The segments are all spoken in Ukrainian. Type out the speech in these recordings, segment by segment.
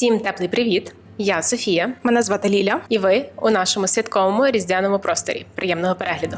Всім теплий привіт! Я Софія, Мене звати Ліля. і ви у нашому святковому різдвяному просторі. Приємного перегляду.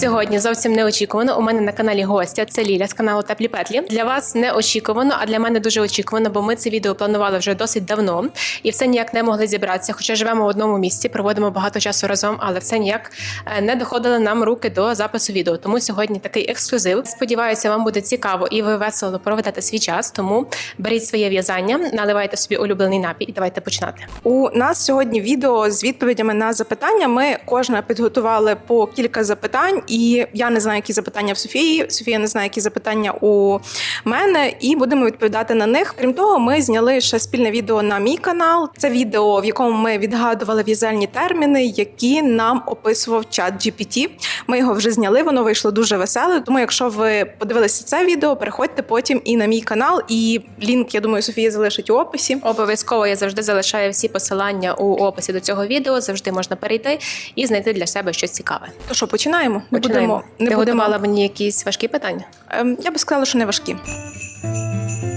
Сьогодні зовсім неочікувано. У мене на каналі гостя. Це Ліля з каналу Теплі Петлі. Для вас неочікувано, а для мене дуже очікувано, бо ми це відео планували вже досить давно і все ніяк не могли зібратися. Хоча живемо в одному місці, проводимо багато часу разом, але все ніяк е, не доходили нам руки до запису відео. Тому сьогодні такий ексклюзив. Сподіваюся, вам буде цікаво і ви весело проведете свій час. Тому беріть своє в'язання, наливайте собі улюблений напій і давайте починати. У нас сьогодні відео з відповідями на запитання. Ми кожна підготували по кілька запитань, і я не знаю, які запитання в Софії. Софія не знає, які запитання у мене, і будемо відповідати на них. Крім того, ми зняли ще спільне відео на мій канал. Це відео, в якому ми відгадували в'язальні терміни, які нам описував чат GPT. Ми його вже зняли, воно вийшло дуже веселе. Тому, якщо ви подивилися це відео, переходьте потім і на мій канал. І лінк, я думаю, Софія залишить у описі. Обов'язково я завжди залишаю всі посилання у описі до цього відео. Завжди можна перейти і знайти для себе щось цікаве. То що, починаємо? Починаємо. будемо. Не Ти будемо. готувала мені якісь важкі питання. Ем, Я би сказала, що не важкі.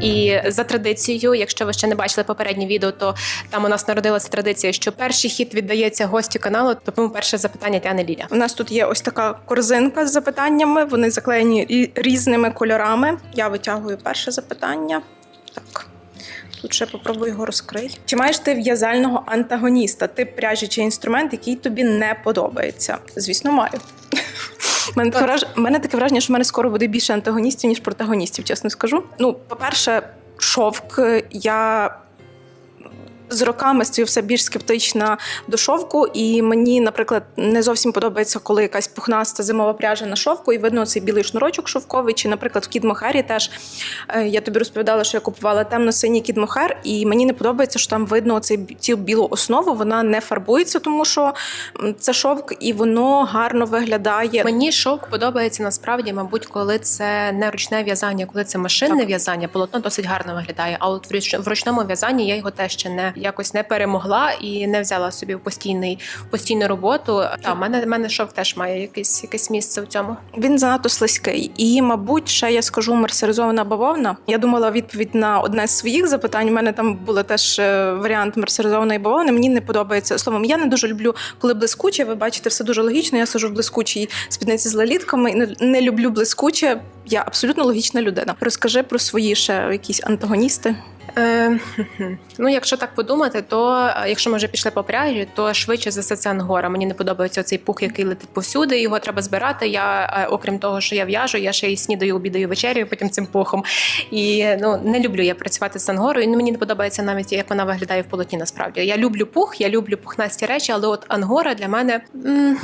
І за традицією, якщо ви ще не бачили попереднє відео, то там у нас народилася традиція, що перший хід віддається гостю каналу. Тому перше запитання тяне Ліля. У нас тут є ось така корзинка з запитаннями. Вони заклеєні різними кольорами. Я витягую перше запитання. Так. Тут ще попробую його розкрий. Чи маєш ти в'язального антагоніста? Тип пряжі чи інструмент, який тобі не подобається? Звісно, маю. Мене, таке враж... мене таке враження, що в мене скоро буде більше антагоністів, ніж протагоністів, чесно скажу. Ну, по-перше, шовк. Я з роками стаю все більш скептична до шовку, і мені, наприклад, не зовсім подобається, коли якась пухнаста зимова пряжа на шовку, і видно цей білий шнурочок шовковий. Чи, наприклад, в кіт Мохері теж е, я тобі розповідала, що я купувала темно-синій кіт Мохер, і мені не подобається, що там видно цей цю білу основу. Вона не фарбується, тому що це шовк, і воно гарно виглядає. Мені шовк подобається насправді, мабуть, коли це не ручне в'язання, коли це машинне Так. в'язання, полотно досить гарно виглядає. А от в ручному в'язанні я його теж ще не якось не перемогла і не взяла собі в постійний постійну роботу. Та мене мене шовк теж має якесь якесь місце в цьому. Він занадто слизький. І, мабуть, ще я скажу мерсеризована бавовна. Я думала відповідь на одне з своїх запитань. У мене там був теж е, варіант мерсеризованої бавовни. Мені не подобається. Словом, я не дуже люблю, коли блискуче. Ви бачите, все дуже логічно. Я сижу в блискучій спідниці з не, не люблю блискуче. Я абсолютно логічна людина. Розкажи про свої ще якісь антагоністи. Ну, якщо так подумати, то е, якщо ми вже пішли по пряжі, то швидше за все це ангора. Мені не подобається цей пух, який летить повсюди. Його треба збирати. Я, е, окрім того, що я в'яжу, я ще й снідаю, обідаю вечерю потім цим пухом. І ну не люблю я працювати з ангорою. Ну, мені не подобається навіть як вона виглядає в полотні. Насправді я люблю пух, я люблю пухнасті речі, але от ангора для мене. м,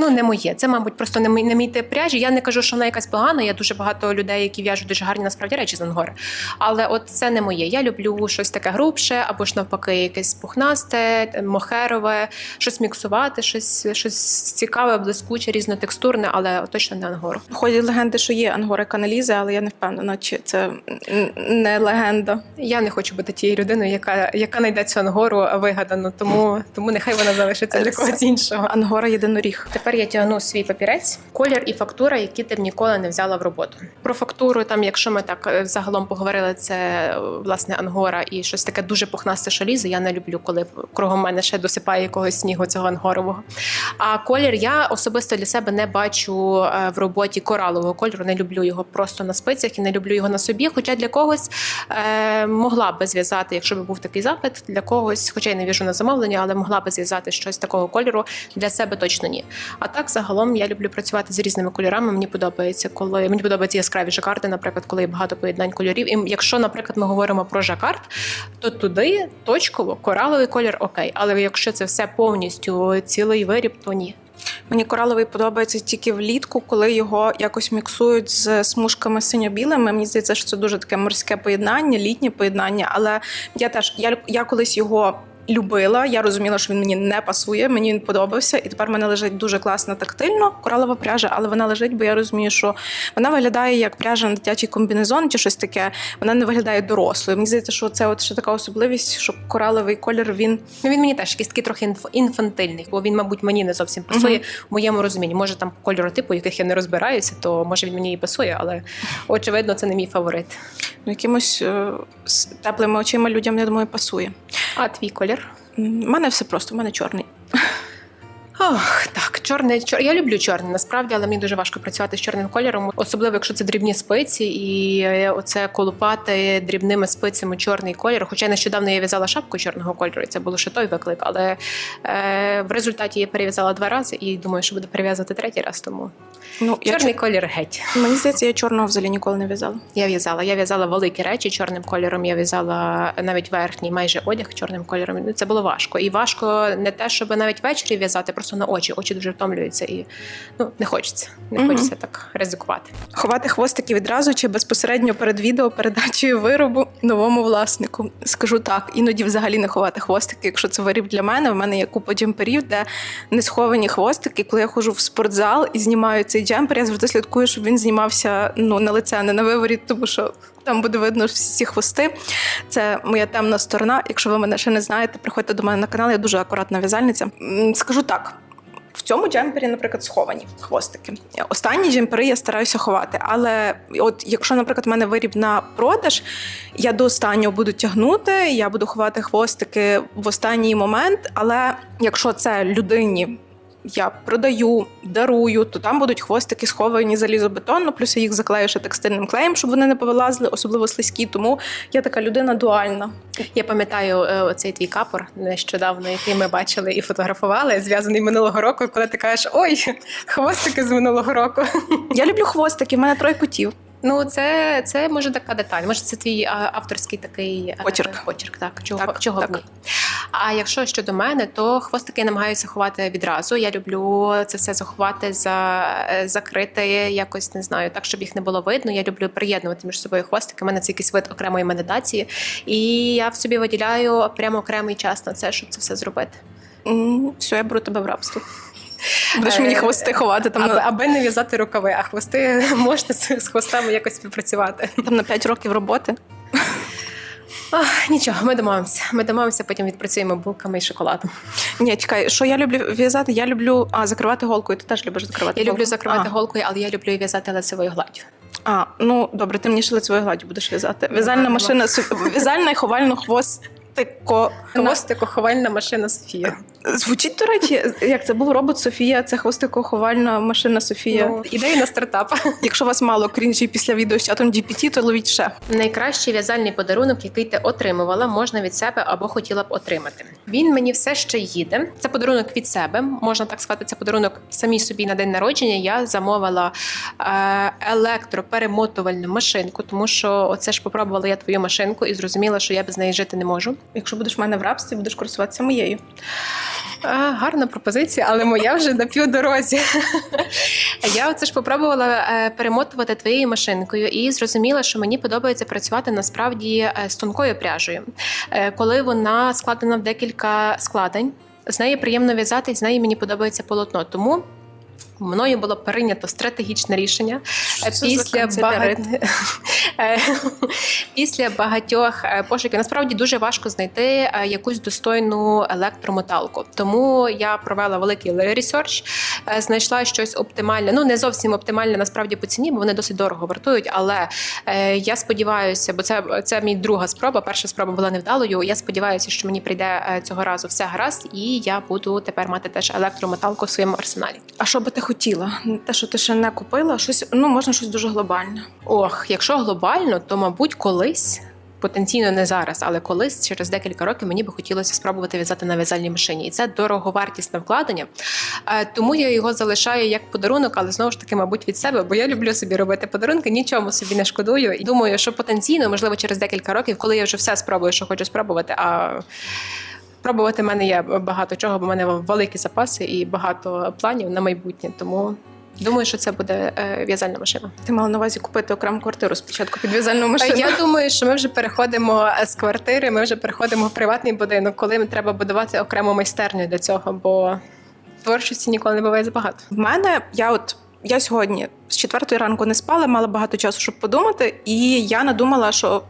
Ну, не моє. Це, мабуть, просто не мій, не мій тип пряжі. Я не кажу, що вона якась погана. Я дуже багато людей, які в'яжуть дуже гарні насправді речі з ангори. Але от це не моє. Я люблю щось таке грубше, або ж навпаки, якесь пухнасте, мохерове, щось міксувати, щось, щось цікаве, блискуче, різнотекстурне, але точно не ангору. Ходять легенди, що є ангори каналізи, але я не впевнена, чи це не легенда. Я не хочу бути тією людиною, яка, яка знайде цю ангору вигадану, тому, тому нехай вона залишиться для когось іншого. Ангора єдиноріг. Тепер я тягну свій папірець, колір і фактура, які ти б ніколи не взяла в роботу. Про фактуру, там, якщо ми так е, загалом поговорили, це е, власне ангора і щось таке дуже пухнасте шалізе. Я не люблю, коли кругом мене ще досипає якогось снігу цього ангорового. А колір я особисто для себе не бачу е, в роботі коралового кольору. Не люблю його просто на спицях і не люблю його на собі. Хоча для когось е, могла би зв'язати, якщо б був такий запит, для когось, хоча я не віжу на замовлення, але могла би зв'язати щось такого кольору для себе точно ні. А так, загалом, я люблю працювати з різними кольорами. Мені подобається, коли мені подобаються яскраві жакарди, наприклад, коли є багато поєднань кольорів. І якщо, наприклад, ми говоримо про жакард, то туди точково кораловий колір окей. Але якщо це все повністю цілий виріб, то ні. Мені кораловий подобається тільки влітку, коли його якось міксують з смужками синьо-білими. Мені здається, що це дуже таке морське поєднання, літнє поєднання. Але я теж я, я колись його. Любила. Я розуміла, що він мені не пасує. Мені він подобався, і тепер в мене лежить дуже класно тактильно коралова пряжа, але вона лежить, бо я розумію, що вона виглядає як пряжа на дитячий комбінезон чи щось таке. Вона не виглядає дорослою. Мені здається, що це от ще така особливість, що кораловий колір він Ну він мені теж якийсь такий трохи інф- інфантильний, бо він, мабуть, мені не зовсім пасує в моєму розумінні. Може там кольору типу, яких я не розбираюся, то може він мені і пасує, але очевидно, це не мій фаворит. ну, якимось е, теплими очима людям, я думаю, пасує. А твій колір? У мене все просто, у мене чорний. Ох, так, чорний чор... Я люблю чорний насправді, але мені дуже важко працювати з чорним кольором, особливо якщо це дрібні спиці, і е, оце колупати дрібними спицями чорний колір. Хоча нещодавно я в'язала шапку чорного кольору, і це було ще той виклик. Але е, в результаті я перев'язала два рази і думаю, що буду перев'язувати третій раз. Тому Ну, я чорний колір геть. Мені здається, я чорного взагалі ніколи не в'язала. Я в'язала. Я в'язала великі речі чорним кольором. Я в'язала навіть верхній, майже одяг чорним кольором. Ну, Це було важко. І важко не те, щоб навіть ввечері в'язати, просто на очі. Очі дуже втомлюються і ну не хочеться. Не Мгм. хочеться так ризикувати. Ховати хвостики відразу чи безпосередньо перед відео передачею виробу новому власнику. Скажу так, іноді взагалі не ховати хвостики. Якщо це виріб для мене, в мене є купа джемперів, де не сховані хвостики. Коли я ходжу в спортзал і знімаю цей джемпер, я завжди слідкую, щоб він знімався ну на лице, а не на виворіт, тому що там буде видно всі ці хвости. Це моя темна сторона. Якщо ви мене ще не знаєте, приходьте до мене на канал. Я дуже акуратна в'язальниця. Скажу так. В цьому джемпері, наприклад, сховані хвостики. Останні джемпери я стараюся ховати. Але от якщо, наприклад, в мене виріб на продаж, я до останнього буду тягнути, я буду ховати хвостики в останній момент. Але якщо це людині. Я продаю, дарую, то там будуть хвостики сховані залізобетонно, плюс я їх заклею ще текстильним клеєм, щоб вони не повилазили, особливо слизькі. Тому я така людина дуальна. Я пам'ятаю е, оцей твій капор нещодавно, який ми бачили і фотографували, зв'язаний минулого року, коли ти кажеш, ой, хвостики з минулого року. Я люблю хвостики, в мене троє котів. Ну, це, це може така деталь. Може, це твій авторський такий е, Почерк. почерк так. Чого, Так, чого так. б ні. А якщо щодо мене, то хвостики я намагаюся ховати відразу. Я люблю це все заховати, за, е, закрити якось не знаю, так, щоб їх не було видно. Я люблю приєднувати між собою хвостики. У мене це якийсь вид окремої медитації. І я в собі виділяю прямо окремий час на це, щоб це все зробити. М, Все, я беру тебе в рабство. Будеш Е, мені хвости ховати там Аби, аби не в'язати рукави, а хвости можна з, хвостами якось співпрацювати. там на 5 років роботи. Ах, нічого, ми домовимося. Ми домовимося, потім відпрацюємо булками і шоколадом. Ні, чекай, що я люблю в'язати? Я люблю а, закривати голкою. Ти теж любиш закривати Я люблю закривати а. голкою, але я люблю в'язати лицевою гладдю. А, ну добре, ти мені ще лицевою гладдю будеш в'язати. В'язальна машина, в'язальна і ховально хвостико. Хвостико-ховальна машина Софія. Звучить, до речі, як це був робот Софія, це хвостико-ховальна машина Софія. Ну, ідея на стартап. Якщо вас мало крінжі після відео з чатом GPT, то ловіть ще. Найкращий в'язальний подарунок, який ти отримувала, можна від себе або хотіла б отримати. Він мені все ще їде. Це подарунок від себе. Можна так сказати, це подарунок самій собі на день народження. Я замовила е, електроперемотувальну машинку, тому що оце ж попробувала я твою машинку і зрозуміла, що я без неї жити не можу. Якщо будеш в мене в рабстві, будеш користуватися моєю. А, гарна пропозиція, але моя вже на півдорозі. Я оце ж попробувала е, перемотувати твоєю машинкою і зрозуміла, що мені подобається працювати насправді е, з тонкою пряжею, Е, коли вона складена в декілька складень. З нею приємно в'язати, з нею мені подобається полотно. Тому мною було прийнято стратегічне рішення Що після, канцелярит? бага... Е, після багатьох е, пошуків. Насправді дуже важко знайти е, якусь достойну електромоталку. Тому я провела великий ресерч, знайшла щось оптимальне. Ну не зовсім оптимальне насправді по ціні, бо вони досить дорого вартують. Але я сподіваюся, бо це, це мій друга спроба. Перша спроба була невдалою. Я сподіваюся, що мені прийде цього разу все гаразд, і я буду тепер мати теж електромоталку в своєму арсеналі. А що би ти хотіла? Те, що ти ще не купила, щось ну можна щось дуже глобальне. Ох, якщо глобально, то мабуть колись. Потенційно не зараз, але колись через декілька років мені би хотілося спробувати в'язати на в'язальній машині, і це дороговартісне вкладення. Е, Тому я його залишаю як подарунок, але знову ж таки, мабуть, від себе, бо я люблю собі робити подарунки, нічому собі не шкодую. І думаю, що потенційно, можливо, через декілька років, коли я вже все спробую, що хочу спробувати. А пробувати в мене є багато чого, бо в мене великі запаси і багато планів на майбутнє. Тому Думаю, що це буде е, в'язальна машина. Ти мала на увазі купити окрему квартиру спочатку під в'язальну машину. Я думаю, що ми вже переходимо е, з квартири, ми вже переходимо в приватний будинок, коли треба будувати окрему майстерню для цього, бо творчості ніколи не буває забагато. В мене я от. Я сьогодні з четвертої ранку не спала, мала багато часу, щоб подумати, і я надумала, що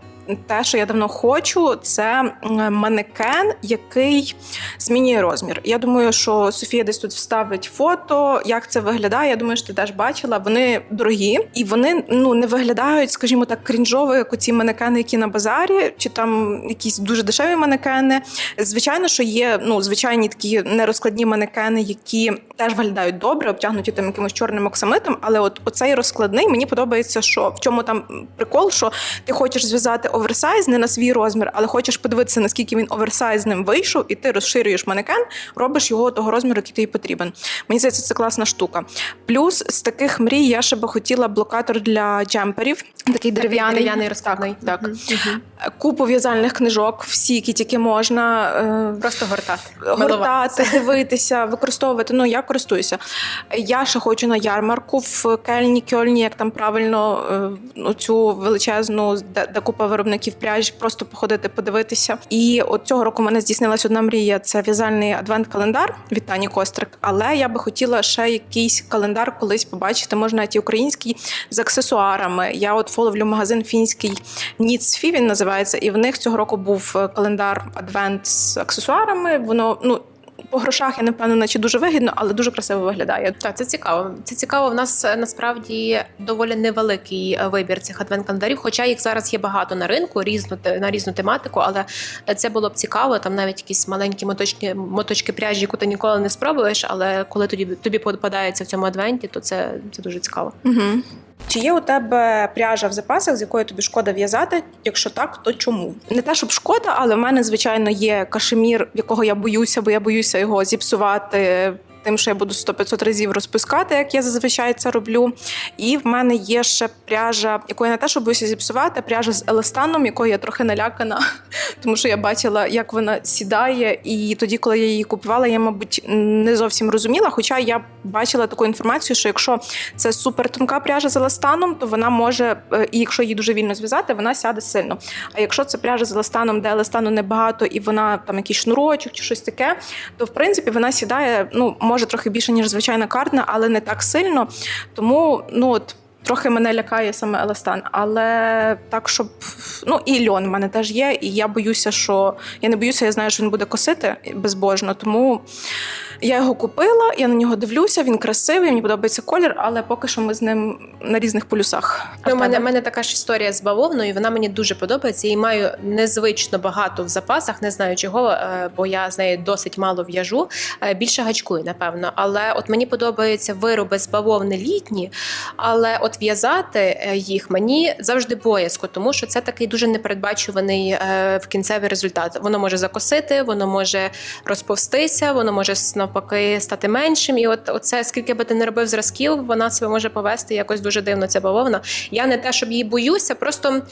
те, що я давно хочу, це манекен, який змінює розмір. Я думаю, що Софія десь тут вставить фото, як це виглядає. Я думаю, що ти теж бачила. Вони дорогі і вони ну не виглядають, скажімо так, крінжово, як оці манекени, які на базарі, чи там якісь дуже дешеві манекени. Звичайно, що є ну звичайні такі нерозкладні манекени, які теж виглядають добре, обтягнуті там якимось чорним оксамитом. Але от оцей розкладний мені подобається, що в чому там прикол, що ти хочеш зв'язати оверсайз не на свій розмір, але хочеш подивитися, наскільки він оверсайзним вийшов, і ти розширюєш манекен, робиш його того розміру, який тобі потрібен. Мені здається, це класна штука. Плюс з таких мрій я ще би хотіла блокатор для джемперів, такий дерев'яний. дерев'яний розкладний. Так. Мгм. Купу в'язальних книжок, всі, які тільки можна. е, Просто гортати. гортати, дивитися, використовувати. Ну я користуюся. Я ще хочу на ярмарку в Кельні, Кьольні, як там правильно е, ну, цю величезну, де купа виробників пряжі, просто походити, подивитися. І от цього року в мене здійснилась одна мрія: це в'язальний адвент-календар від Тані Кострик. Але я би хотіла ще якийсь календар колись побачити, можна навіть і український з аксесуарами. Я от фоловлю магазин фінський Ніцфі, він називається, і в них цього року був е, календар адвент з аксесуарами. Воно ну. По грошах я не впевнена, чи дуже вигідно, але дуже красиво виглядає. Так, це цікаво. Це цікаво. В нас е, насправді доволі невеликий е, вибір цих адвент-календарів, хоча їх зараз є багато на ринку, різну на різну тематику. Але це було б цікаво. Там навіть якісь маленькі моточки, моточки пряжі, яку ти ніколи не спробуєш. Але коли тобі тобі попадається в цьому адвенті, то це, це дуже цікаво. Угу. Чи є у тебе пряжа в запасах, з якої тобі шкода в'язати? Якщо так, то чому? Не те, щоб шкода, але в мене, звичайно, є кашемір, якого я боюся, бо я боюся його зіпсувати. Тим, що я буду 100-500 разів розпускати, як я зазвичай це роблю. І в мене є ще пряжа, яку я не те, що боюся зіпсувати, а пряжа з еластаном, якою я трохи налякана, тому що я бачила, як вона сідає. І тоді, коли я її купувала, я, мабуть, не зовсім розуміла. Хоча я бачила таку інформацію, що якщо це супертонка пряжа з еластаном, то вона може, е, і якщо її дуже вільно зв'язати, вона сяде сильно. А якщо це пряжа з еластаном, де еластану небагато, і вона там якийсь шнурочок чи щось таке, то в принципі вона сідає, ну може трохи більше, ніж звичайна картна, але не так сильно. Тому ну от. Трохи мене лякає саме еластан, але так, щоб ну і льон в мене теж є, і я боюся, що я не боюся, я знаю, що він буде косити безбожно. Тому я його купила, я на нього дивлюся. Він красивий, мені подобається колір, але поки що ми з ним на різних полюсах. Ну, у мене, тебе? в мене така ж історія з бавовною, вона мені дуже подобається. І маю незвично багато в запасах, не знаю чого, е, бо я з нею досить мало в'яжу. Е, Більше гачкую, напевно. Але от мені подобаються вироби з бавовни літні, але от в'язати е, їх мені завжди боязко, тому що це такий дуже непередбачуваний в кінцевий результат. Воно може закосити, воно може розповстися, воно може навпаки стати меншим. І от оце, скільки би ти не робив зразків, вона себе може повести якось дуже дивно. Ця бавовна. Я не те, щоб її боюся, просто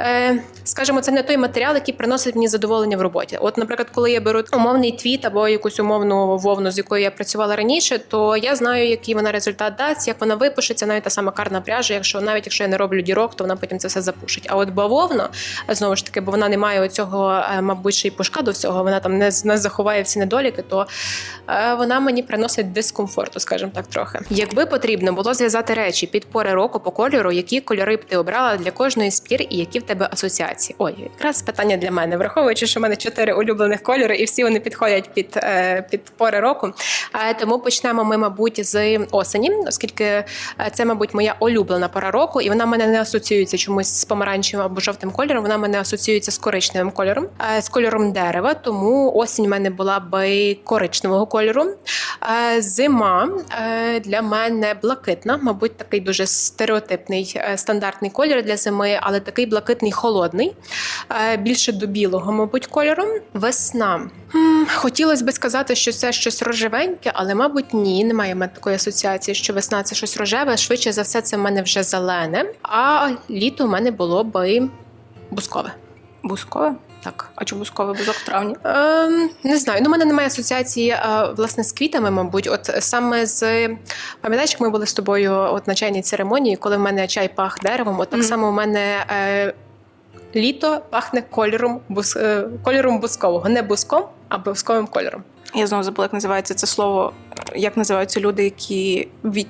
е, скажімо, це не той матеріал, який приносить мені задоволення в роботі. От, наприклад, коли я беру умовний твіт або якусь умовну вовну, з якою я працювала раніше, то я знаю, який вона результат дасть, як вона випушиться, навіть та сама карна пряжа. Якщо навіть якщо я не роблю дірок, то вона потім це все запушить. А от бавовна знову ж таки, бо вона не має оцього, е, мабуть, ще й пушка до всього, вона там не, не заховає всі недоліки, то е, вона мені приносить дискомфорту, скажімо так, трохи. Якби потрібно було зв'язати речі під пори року по кольору, які кольори б ти обрала для кожної з пір і які в тебе асоціації? Ой, якраз питання для мене, враховуючи, що в мене чотири улюблених кольори, і всі вони підходять під, е, під пори року. Е, тому почнемо ми, мабуть, з осені, оскільки е, це, мабуть, моя улюблена пора року, і вона мене не асоціюється чомусь з помаранчевим або жовтим кольором. Вона мене асоціюється з коричневим кольором, е, з кольором дерева. Тому осінь в мене була би коричневого кольору. Е, Зима е, для мене блакитна, мабуть, такий дуже стереотипний е, стандартний колір для зими, але такий блакитний холодний, більше до білого, мабуть, кольору. Весна. Хотілося би сказати, що це щось рожевеньке, але, мабуть, ні. Немає в мене такої асоціації, що весна це щось рожеве. Швидше за все, це в мене вже зелене. А літо в мене було би бускове. Бускове? Так. А чому бускове бузок в травні? Ем, не знаю. Ну, у мене немає асоціації е, власне з квітами, мабуть. От саме з пам'ятаєш, як ми були з тобою от на чайній церемонії, коли в мене чай пах деревом, от так Мгм. само у мене. Е, Літо пахне кольором бус, е, кольором бускового, не буском, а бусковим кольором. Я знову забула, як називається це слово. Як називаються люди, які від...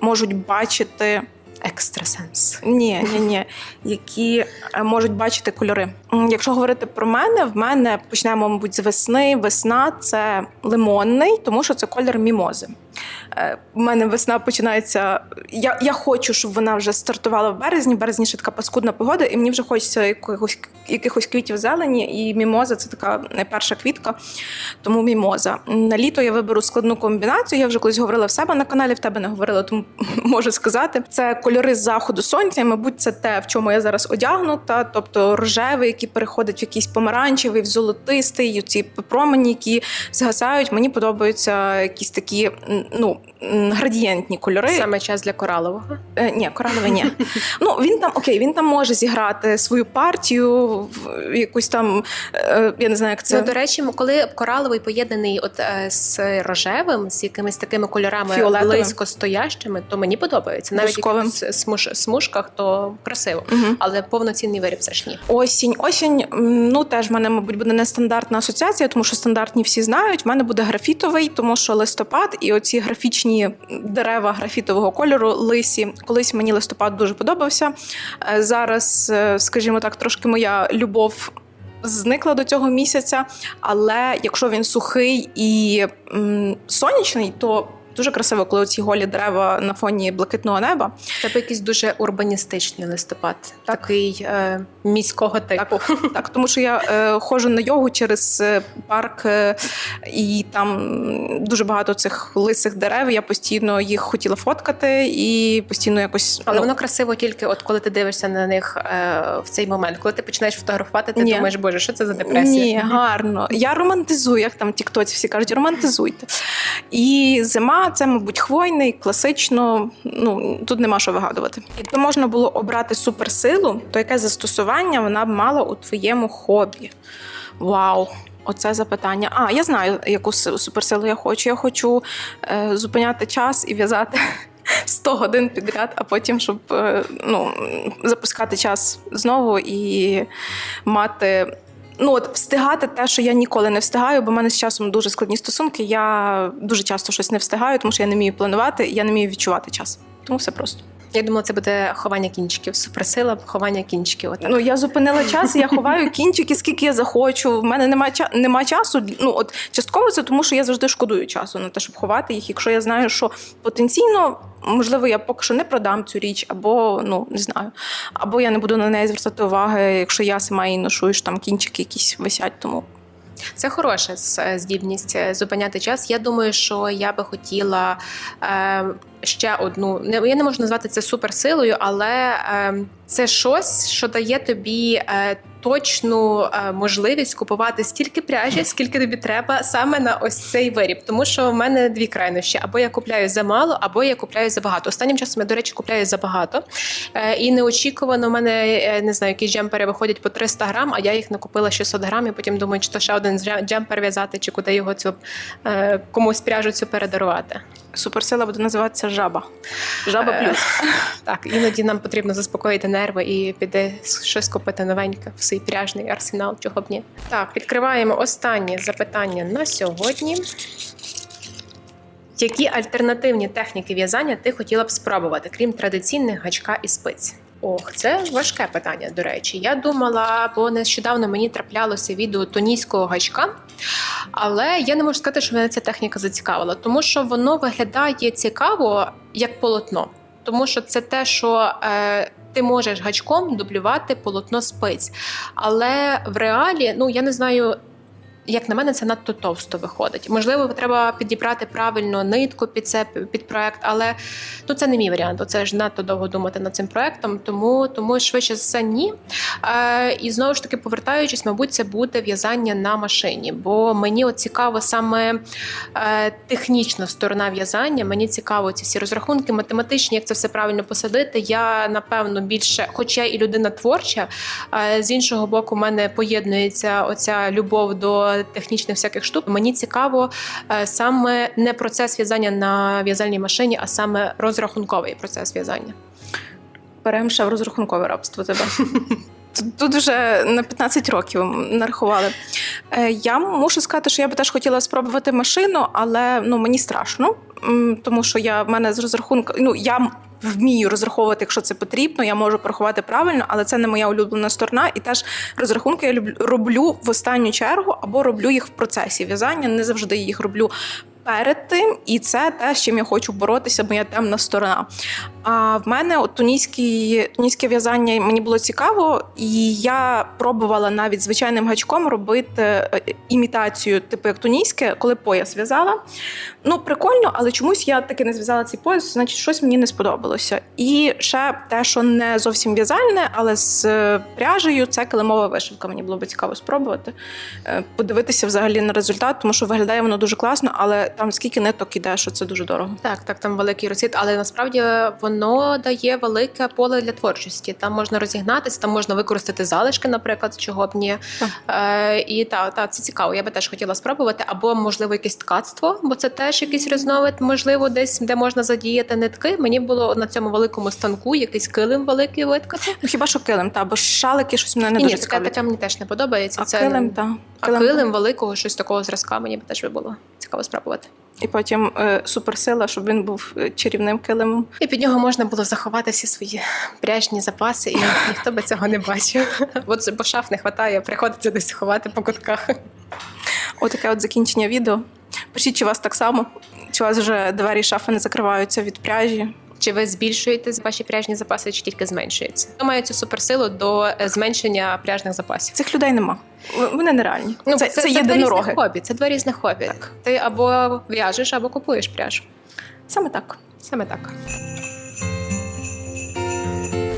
можуть бачити. Екстрасенс. Ні, ні, ні, які е, можуть бачити кольори. Якщо говорити про мене, в мене почнемо, мабуть, з весни. Весна це лимонний, тому що це колір мімози. Е, У мене весна починається. Я, я хочу, щоб вона вже стартувала в березні. Березні ще така паскудна погода, і мені вже хочеться якихось, якихось квітів зелені. І мімоза це така найперша квітка, тому мімоза. На літо я виберу складну комбінацію. Я вже колись говорила в себе на каналі, в тебе не говорила, тому можу сказати. Це кольори з заходу сонця. і, Мабуть, це те, в чому я зараз одягнута, тобто рожевий, який переходить в якийсь помаранчевий, в золотистий, ці промені, які згасають. Мені подобаються якісь такі ну градієнтні кольори. Саме час для коралового. Е, ні, кораловий ні. ну він там окей, він там може зіграти свою партію в якусь там. Е, я не знаю, як це. Ну, до речі, коли кораловий поєднаний от е, з рожевим, з якимись такими кольорами Фіолетовим. близько стоящими, то мені подобається. Навіть Бусковим. в смуж, смужках, то красиво. Мгм. Але повноцінний виріб все ж ні. Осінь. Осінь, ну теж в мене, мабуть, буде нестандартна асоціація, тому що стандартні всі знають. В мене буде графітовий, тому що листопад і оці графічні дерева графітового кольору лисі. Колись мені листопад дуже подобався. Е, Зараз, е, скажімо так, трошки моя любов. Зникла до цього місяця, але якщо він сухий і м, сонячний, то дуже красиво, коли ці голі дерева на фоні блакитного неба. Тебе якийсь дуже урбаністичний листопад, такий е, міського типу. Так, тому що я е, ходжу на йогу через е, парк, е, і там дуже багато цих лисих дерев. Я постійно їх хотіла фоткати і постійно якось. Але ну, воно красиво тільки от коли ти дивишся на них е, в цей момент. Коли ти починаєш фотографувати, ти Ні. думаєш, боже, що це за депресія? Ні, гарно. Я романтизую, як там тіктоці всі кажуть, романтизуйте. І зима це, мабуть, хвойний, класично. Ну тут нема що вигадувати. Якби можна було обрати суперсилу, то яке застосування вона б мала у твоєму хобі? Вау! Оце запитання. А, я знаю, яку суперсилу я хочу. Я хочу е, зупиняти час і в'язати 100 годин підряд, а потім, щоб е, ну, запускати час знову і мати. Ну, от встигати те, що я ніколи не встигаю, бо в мене з часом дуже складні стосунки. Я дуже часто щось не встигаю, тому що я не вмію планувати, я не вмію відчувати час. Тому все просто. Я думала, це буде ховання кінчиків. Суперсила ховання кінчиків. Отак. Ну я зупинила час, я ховаю кінчики, скільки я захочу. В мене немає ча- нема часу. Ну от частково це тому, що я завжди шкодую часу на те, щоб ховати їх. Якщо я знаю, що потенційно можливо я поки що не продам цю річ, або ну не знаю, або я не буду на неї звертати уваги, якщо я сама її ношу, і ж там кінчики якісь висять. Тому Це хороша здібність е, зупиняти час. Я думаю, що я би хотіла е, ще одну. Не я не можу назвати це суперсилою, але е, це щось, що дає тобі. Е, Точну е, можливість купувати стільки пряжі, скільки тобі треба саме на ось цей виріб. Тому що в мене дві крайнощі: або я купляю за мало, або я купляю за багато. Останнім часом я, до речі, купляю за багато. Е, і неочікувано в мене не знаю, якісь джемпери виходять по 300 грам, а я їх накупила 600 грам, і потім думаю, чи то ще один джем- джемпер в'язати, чи куди його цю комусь пряжу цю передарувати. Суперсила буде називатися жаба. Жаба Е, плюс. Так, іноді нам потрібно заспокоїти нерви і піти щось купити новеньке в свій пряжний арсенал, чого б ні. Так, відкриваємо останнє запитання на сьогодні. Які альтернативні техніки в'язання ти хотіла б спробувати, крім традиційних гачка і спиць? Ох, це важке питання, до речі. Я думала, бо нещодавно мені траплялося відео тонійського гачка, але я не можу сказати, що мене ця техніка зацікавила, тому що воно виглядає цікаво як полотно. Тому що це те, що е, ти можеш гачком дублювати полотно спиць. Але в реалі, ну я не знаю. Як на мене, це надто товсто виходить. Можливо, треба підібрати правильно нитку під це під проект, але ну це не мій варіант. Це ж надто довго думати над цим проектом, тому тому швидше за все ні. Е, і знову ж таки, повертаючись, мабуть, це буде в'язання на машині, бо мені от цікаво саме е, технічна сторона в'язання. Мені цікаво ці всі розрахунки, математичні, як це все правильно посадити. Я напевно більше, хоча і людина творча, е, з іншого боку, в мене поєднується оця любов до технічних всяких штук. Мені цікаво е, саме не процес в'язання на в'язальній машині, а саме розрахунковий процес в'язання. Беремо ще в розрахункове рабство тебе. Тут- вже на 15 років нарахували. Е, Я мушу сказати, що я би теж хотіла спробувати машину, але ну мені страшно, тому що я в мене з розрахунку. Ну я вмію розраховувати, якщо це потрібно. Я можу порахувати правильно, але це не моя улюблена сторона. І теж розрахунки я люблю роблю в останню чергу або роблю їх в процесі в'язання. Не завжди їх роблю. Перед тим, і це те, з чим я хочу боротися, моя темна сторона. А в мене от тунійське в'язання мені було цікаво, і я пробувала навіть звичайним гачком робити е, імітацію, типу як тунійське, коли пояс в'язала. Ну, прикольно, але чомусь я таки не зв'язала цей пояс, значить, щось мені не сподобалося. І ще те, що не зовсім в'язальне, але з е, пряжею, це килимова вишивка. Мені було би цікаво спробувати, е, подивитися взагалі на результат, тому що виглядає воно дуже класно, але там скільки ниток іде, що це дуже дорого. Так, так, там великий розхід, але насправді воно дає велике поле для творчості. Там можна розігнатися, там можна використати залишки, наприклад, чого б ні. Е, і так, та, це цікаво. Я би теж хотіла спробувати, або можливо якесь ткацтво, бо це теж якийсь різновид, можливо, десь де можна задіяти нитки. Мені було на цьому великому станку якийсь килим великий виткати. Ну хіба що килим, та бо шалики щось мене не Ні, дуже ні, таке мені теж не подобається. А це килим, та а килим великого, щось такого зразка, мені б теж би було цікаво спробувати. І потім е, суперсила, щоб він був е, чарівним килимом. І під нього можна було заховати всі свої пряжні запаси, і ніхто би цього не бачив. От бо шаф не вистачає, приходиться десь ховати по кутках. Отаке от закінчення відео. Пишіть, чи у вас так само, чи у вас вже двері шафи не закриваються від пряжі. Чи ви збільшуєте ваші пряжні запаси, чи тільки зменшується? Хто має цю суперсилу до е, зменшення пряжних запасів. Цих людей нема. Вони нереальні. це, це, це єдинороги. різних хобі. Це два різних хобі. Так. Ти або в'яжеш, або купуєш пряжу. Саме так. Саме так.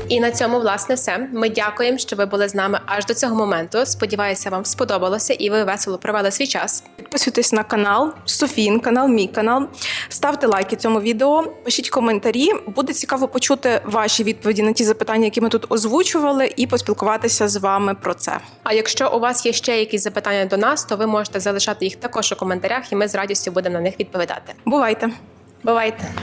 І на цьому власне все. Ми дякуємо, що ви були з нами аж до цього моменту. Сподіваюся, вам сподобалося і ви весело провели свій час. Підписуйтесь на канал, Софін канал, мій канал. Ставте лайки цьому відео, пишіть коментарі. Буде цікаво почути ваші відповіді на ті запитання, які ми тут озвучували, і поспілкуватися з вами про це. А якщо у вас є ще якісь запитання до нас, то ви можете залишати їх також у коментарях, і ми з радістю будемо на них відповідати. Бувайте! Бувайте!